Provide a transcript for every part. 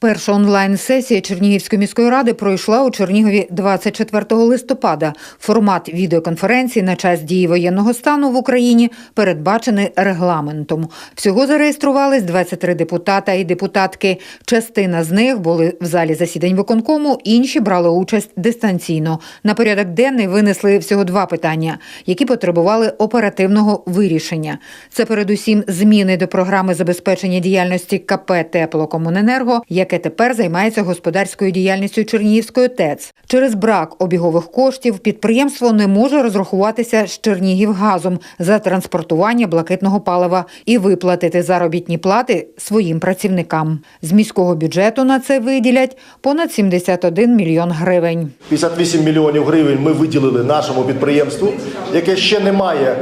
Перша онлайн-сесія Чернігівської міської ради пройшла у Чернігові 24 листопада. Формат відеоконференції на час дії воєнного стану в Україні передбачений регламентом. Всього зареєструвались 23 депутата і депутатки. Частина з них були в залі засідань виконкому, інші брали участь дистанційно. На порядок денний винесли всього два питання, які потребували оперативного вирішення. Це передусім зміни до програми забезпечення діяльності КП «Теплокомуненерго», яке тепер займається господарською діяльністю Чернігівської ТЕЦ. Через брак обігових коштів підприємство не може розрахуватися з Чернігівгазом за транспортування блакитного палива і виплатити заробітні плати своїм працівникам. З міського бюджету на це виділять понад 71 мільйон гривень. 58 мільйонів гривень ми виділили нашому підприємству, яке ще не має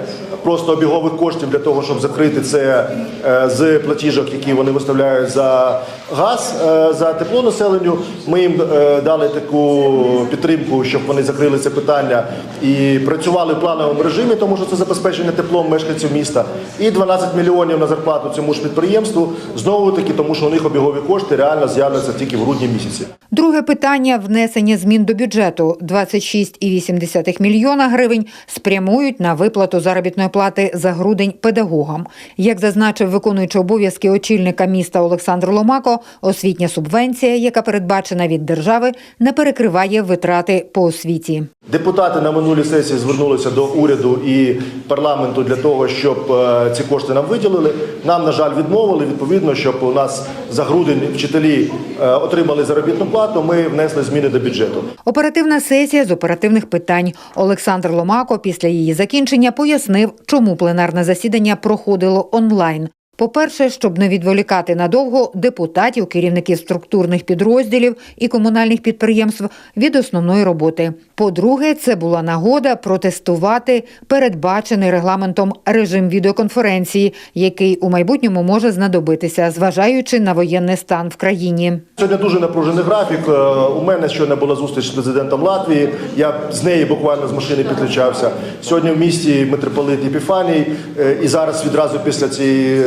просто обігових коштів для того, щоб закрити це е, з платіжок, які вони виставляють за газ, е, за тепло населенню. Ми їм е, дали таку підтримку, щоб вони закрили це питання і працювали в плановому режимі, тому що це забезпечення теплом мешканців міста. І 12 мільйонів на зарплату цьому ж підприємству. Знову таки, тому що у них обігові кошти реально з'являться тільки в грудні місяці. Друге питання внесення змін до бюджету 26,8 мільйона гривень спрямують на виплату заробітної плати за грудень педагогам. Як зазначив виконуючий обов'язки очільника міста Олександр Ломако, освітня субвенція, яка передбачена від держави, не перекриває витрати по освіті. Депутати на минулій сесії звернулися до уряду і парламенту для того, щоб е, ці кошти нам виділили. Нам, на жаль, відмовили. Відповідно, щоб у нас за грудень вчителі е, отримали заробітну плату. Ми внесли зміни до бюджету. Оперативна сесія з оперативних питань. Олександр Ломако після її закінчення пояснив, чому пленарне засідання проходило онлайн. По-перше, щоб не відволікати надовго депутатів, керівників структурних підрозділів і комунальних підприємств від основної роботи. По-друге, це була нагода протестувати передбачений регламентом режим відеоконференції, який у майбутньому може знадобитися, зважаючи на воєнний стан в країні. Сьогодні дуже напружений графік. Е, У мене щойно була зустріч з президентом Латвії. Я з неї буквально з машини підключався. Сьогодні в місті митрополит Епіфаній, е, і зараз відразу після цієї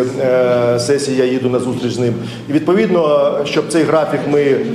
сесії я їду на зустріч з ним. І відповідно, щоб цей графік ми е,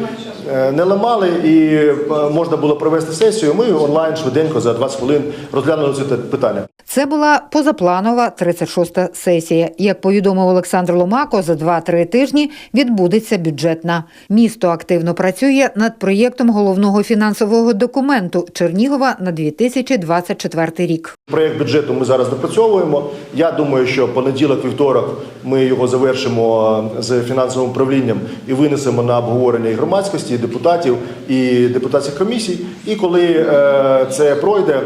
не ламали і е, можна було провести сесію, ми онлайн швиденько за 20 хвилин розглянули це питання. Це була позапланова 36-та сесія. Як повідомив Олександр Ломако, за 2-3 тижні відбудеться бюджетна. Місто активно працює над проєктом головного фінансового документу Чернігова на 2024 рік. Проєкт бюджету ми зараз допрацьовуємо. Я думаю, що понеділок, вівторок ми його завершимо е, з фінансовим управлінням і винесемо на обговорення і громадськості, і депутатів і депутатських комісій. І коли е, це пройде,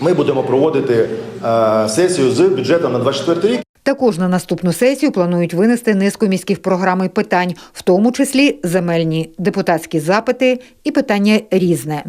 ми будемо проводити е, сесію з бюджетом на 24 рік. Також на наступну сесію планують винести низку міських програм і питань, в тому числі земельні, депутатські запити і питання різне.